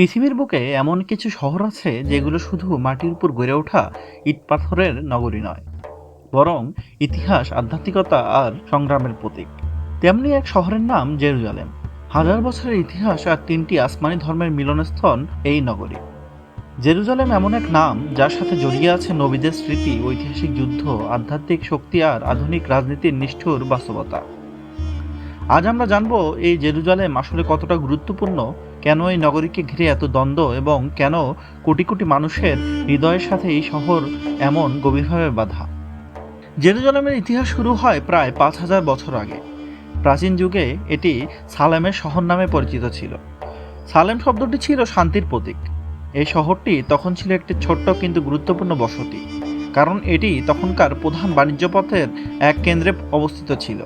পৃথিবীর বুকে এমন কিছু শহর আছে যেগুলো শুধু মাটির উপর গড়ে ওঠা ইট পাথরের নগরী নয়, বরং ইতিহাস, আধ্যাত্মিকতা আর সংগ্রামের প্রতীক। তেমনি এক শহরের নাম জেরুজালেম। হাজার বছরের ইতিহাস আর তিনটি আসমানি ধর্মের মিলনস্থল এই নগরী। জেরুজালেম এমন এক নাম যার সাথে জড়িয়ে আছে নবীদের স্মৃতি, ঐতিহাসিক যুদ্ধ, আধ্যাত্মিক শক্তি আর আধুনিক রাজনীতির নিষ্ঠুর বাস্তবতা। আজ আমরা জানব এই জেরুজালেম আসলে কতটা গুরুত্বপূর্ণ কেন এই নগরীকে ঘিরে এত দ্বন্দ্ব এবং কেন কোটি কোটি মানুষের হৃদয়ের সাথে এই শহর এমন গভীরভাবে বাঁধা? জেরুজালেমের ইতিহাস শুরু হয় প্রায় পাঁচ হাজার বছর আগে। প্রাচীন যুগে এটি সালেমের শহর নামে পরিচিত ছিল। সালেম শব্দটি ছিল শান্তির প্রতীক। এই শহরটি তখন ছিল একটি ছোট্ট কিন্তু গুরুত্বপূর্ণ বসতি, কারণ এটি তখনকার প্রধান বাণিজ্য পথের এক কেন্দ্রে অবস্থিত ছিল।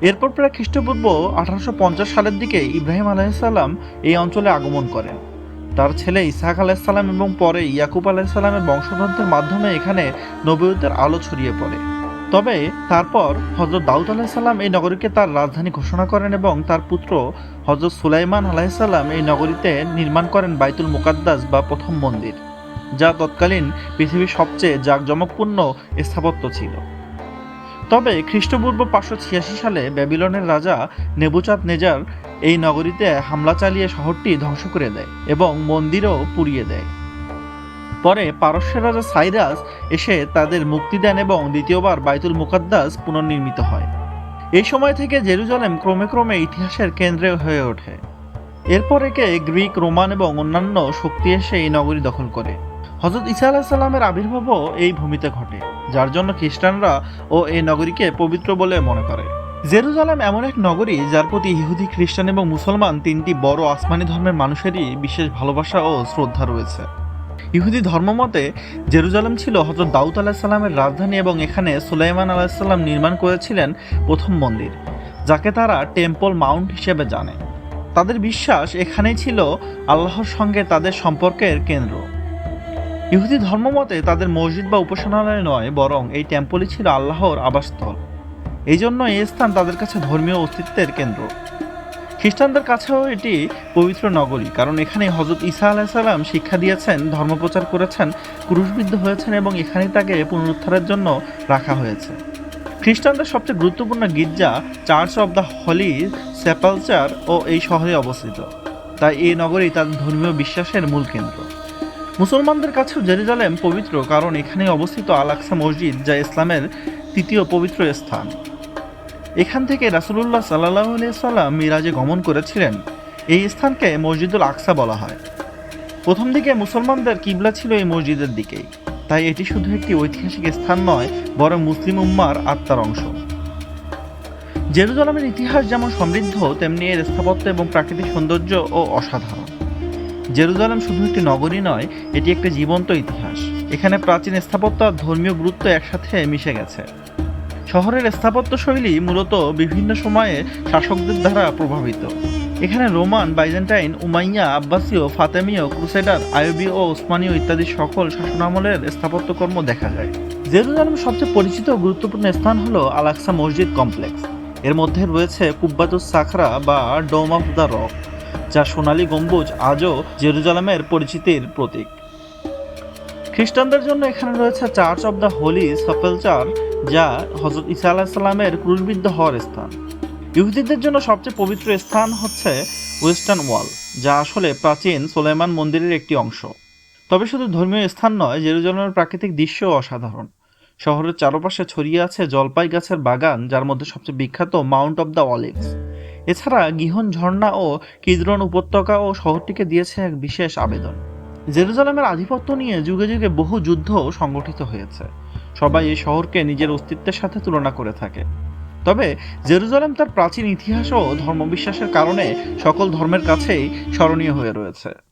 এরপর প্রায় খ্রিস্টপূর্ব আঠারোশো পঞ্চাশ সালের দিকে ইব্রাহিম আলাইসাল্লাম এই অঞ্চলে আগমন করেন। তার ছেলে ইসাহাক আলাইসাল্লাম এবং পরে ইয়াকুব আলাইসাল্লামের বংশধরদের মাধ্যমে এখানে নবীয়তের আলো ছড়িয়ে পড়ে। তবে তারপর হজরত দাউদ আলাহিসাল্লাম এই নগরীকে তার রাজধানী ঘোষণা করেন এবং তার পুত্র হজরত সুলাইমান আলাহিসাল্লাম এই নগরীতে নির্মাণ করেন বাইতুল মুকাদ্দাস বা প্রথম মন্দির, যা তৎকালীন পৃথিবীর সবচেয়ে জাঁকজমকপূর্ণ স্থাপত্য ছিল। তবে খ্রিস্টপূর্ব পাঁচশো ছিয়াশি সালে ব্যাবিলনের রাজা নেবুচাঁদ নেজার এই নগরীতে হামলা চালিয়ে শহরটি ধ্বংস করে দেয় এবং মন্দিরও পুড়িয়ে দেয়। পরে পারস্যের রাজা সাইরাস এসে তাদের মুক্তি দেন এবং দ্বিতীয়বার বাইতুল মুকাদ্দাস পুনর্নির্মিত হয়। এই সময় থেকে জেরুজালেম ক্রমে ক্রমে ইতিহাসের কেন্দ্রে হয়ে ওঠে। এরপর একে গ্রিক, রোমান এবং অন্যান্য শক্তি এসে এই নগরী দখল করে। হজরত ইসা আলাহিসাল্লামের আবির্ভাবও এই ভূমিতে ঘটে, যার জন্য খ্রিস্টানরা ও এই নগরীকে পবিত্র বলে মনে করে। জেরুজালেম এমন এক নগরী যার প্রতি ইহুদি, খ্রিস্টান এবং মুসলমান তিনটি বড় আসমানি ধর্মের মানুষেরই বিশেষ ভালোবাসা ও শ্রদ্ধা রয়েছে। ইহুদি ধর্মমতে জেরুজালেম ছিল হজরত দাউদ আলাহিসাল্লামের রাজধানী এবং এখানে সুলাইমান আলাহিসাল্লাম নির্মাণ করেছিলেন প্রথম মন্দির, যাকে তারা টেম্পল মাউন্ট হিসেবে জানে। তাদের বিশ্বাস এখানেই ছিল আল্লাহর সঙ্গে তাদের সম্পর্কের কেন্দ্র। ইহুদি ধর্মমতে তাদের মসজিদ বা উপাসনালয় নয়, বরং এই টেম্পলই ছিল আল্লাহর আবাসস্থল। এই জন্য এই স্থান তাদের কাছে ধর্মীয় অস্তিত্বের কেন্দ্র। খ্রিস্টানদের কাছেও এটি পবিত্র নগরী, কারণ এখানে হজরত ঈসা আলাহিসাল্লাম শিক্ষা দিয়েছেন, ধর্মপ্রচার করেছেন ক্রুশবিদ্ধ হয়েছেন এবং এখানেই তাকে পুনরুদ্ধারের জন্য রাখা হয়েছে। খ্রিস্টানদের সবচেয়ে গুরুত্বপূর্ণ গির্জা church of the holy sepulchre ও এই শহরে অবস্থিত। তাই এই নগরী তাদের ধর্মীয় বিশ্বাসের মূল কেন্দ্র। মুসলমানদের কাছেও জেরুজালেম পবিত্র, কারণ এখানে অবস্থিত আল আকসা মসজিদ, যা ইসলামের তৃতীয় পবিত্র স্থান। এখান থেকে রাসুলুল্লাহ সাল্লাহ সাল্লাম মিরাজে গমন করেছিলেন। এই স্থানকে মসজিদুল আকসা বলা হয়। প্রথম দিকে মুসলমানদের কিবলা ছিল এই মসজিদের দিকেই। তাই এটি শুধু একটি ঐতিহাসিক স্থান নয়, বরং মুসলিম উম্মার আত্মার অংশ। জেরুজালামের ইতিহাস যেমন সমৃদ্ধ, তেমনি এর স্থাপত্য এবং প্রাকৃতিক সৌন্দর্য ও অসাধারণ। জেরুজালেম শুধু একটি নগরী নয়, এটি একটি জীবন্ত ইতিহাস। এখানে প্রাচীন স্থাপত্য আর ধর্মীয় গুরুত্ব একসাথে মিশে গেছে। শহরের স্থাপত্য শৈলী মূলত বিভিন্ন সময়ে শাসকদের দ্বারা প্রভাবিত। এখানে রোমান, বাইজেন্টাইন, উমাইয়া, আব্বাসীয়, ফাতেমীয়, ক্রুসেডার আয়বীয় ও ওসমানীয় ইত্যাদি সকল শাসনামলের স্থাপত্যকর্ম দেখা যায়। জেরুজালেম সবচেয়ে পরিচিত গুরুত্বপূর্ণ স্থান হলো আলাক্সা মসজিদ কমপ্লেক্স। এর মধ্যে রয়েছে কুব্বাতুস সাখরা বা ডোম অফ দ্য রক। যা সোনালী গম্বুজ আজও জেরুজালেমের পরিচিতির প্রতীক। খ্রিস্টানদের জন্য এখানে রয়েছে church of the holy sepulchre যা হজরত ইসা আলাহিসাল্লামের ক্রুশবিদ্ধ হওয়ার স্থান। ইহুদিদের জন্য সবচেয়ে পবিত্র স্থান হচ্ছে ওয়েস্টার্ন ওয়াল যা আসলে প্রাচীন সোলেমান মন্দিরের একটি অংশ। তবে শুধু ধর্মীয় স্থান নয়, জেরুজালেমের প্রাকৃতিক দৃশ্য অসাধারণ। শহরের চারপাশে ছড়িয়ে আছে জলপাই গাছের বাগান, যার মধ্যে সবচেয়ে বিখ্যাত মাউন্ট অব দ্য অলিভস এছাড়া গিহন ঝর্ণা ও কিদ্রন উপত্যকা ও শহরটিকে দিয়েছে এক বিশেষ আবেদন। জেরুজালেমের আধিপত্য নিয়ে যুগে যুগে বহু যুদ্ধ সংগঠিত হয়েছে। সবাই এই শহরকে নিজের অস্তিত্বের সাথে তুলনা করে থাকে। তবে জেরুজালেম তার প্রাচীন ইতিহাস ও ধর্মবিশ্বাসের কারণে সকল ধর্মের কাছেই স্মরণীয় হয়ে রয়েছে।